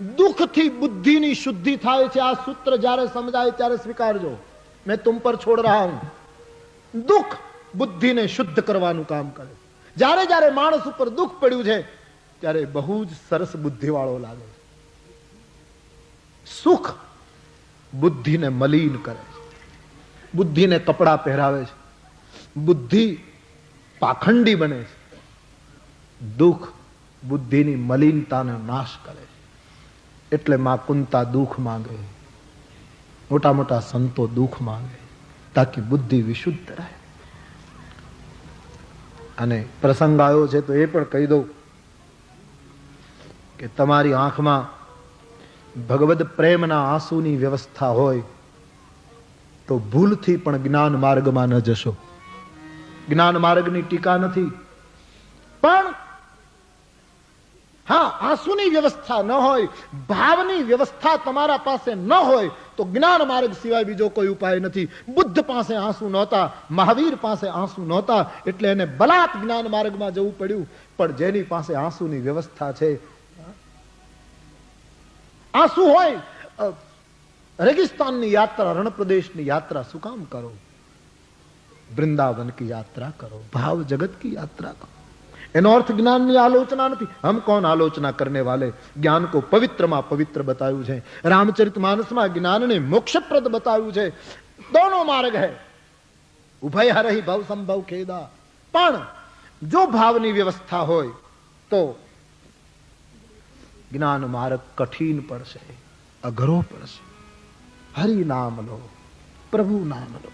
દુઃખથી બુદ્ધિની શુદ્ધિ થાય છે, આ સૂત્ર જ્યારે સમજાય ત્યારે સ્વીકારજો. મેં તુમ પર છોડ રહ્યા હું દુઃખ બુદ્ધિને શુદ્ધ કરવાનું કામ કરે. જ્યારે જ્યારે માણસ ઉપર દુઃખ પડ્યું છે, ત્યારે બહુ જ સરસ બુદ્ધિવાળો લાગે છે. સુખ બુદ્ધિને મલિન કરે છે. બુદ્ધિને કપડાં પહેરાવે છે. બુદ્ધિ પાખંડી બને છે. દુઃખ બુદ્ધિની મલિનતાનો નાશ કરે છે. એટલે માં કુંતા દુઃખ માંગે. મોટા મોટા સંતો દુઃખ માંગે, તાકી બુદ્ધિ વિશુદ્ધ રહે. અને પ્રસંગ આવ્યો છે તો એ પણ કહી દઉં કે તમારી આંખમાં ભગવદ પ્રેમના આંસુની વ્યવસ્થા હોય, તો ભૂલથી પણ જ્ઞાન માર્ગમાં ન જશો. જ્ઞાન માર્ગની ટીકા નથી, પણ હા, આંસુની વ્યવસ્થા ન હોય, ભાવની વ્યવસ્થા તમારા પાસે ન હોય, તો જ્ઞાન માર્ગ સિવાય બીજો કોઈ ઉપાય નથી. બુદ્ધ પાસે આંસુ નહોતા, મહાવીર પાસે આંસુ નહોતા, એટલે એને બલાત જ્ઞાન માર્ગમાં જવું પડ્યું. પણ જેની પાસે આંસુની વ્યવસ્થા છે, આંસુ હોય રેગિસ્તાનની યાત્રા, રણપ્રદેશની યાત્રા, શું કામ કરો? વૃંદાવન કી યાત્રા કરો, ભાવ જગત કી યાત્રા કરો. એનો અર્થ જ્ઞાનની આલોચના નથી હમ કોણ આલોચના કરને વાલે જ્ઞાન કો પવિત્રમાં પવિત્ર બતાવ્યું છે રામચરિત માનસમાં જ્ઞાનને મોક્ષપ્રદ બતાવ્યું છે દોનો માર્ગ હૈ ઉભય હરહી ભવ સંભવ ખેદા પણ જો ભાવની વ્યવસ્થા હોય તો જ્ઞાન માર્ગ કઠિન પડશે અઘરો પડશે હરિ નામ લો પ્રભુ નામ લો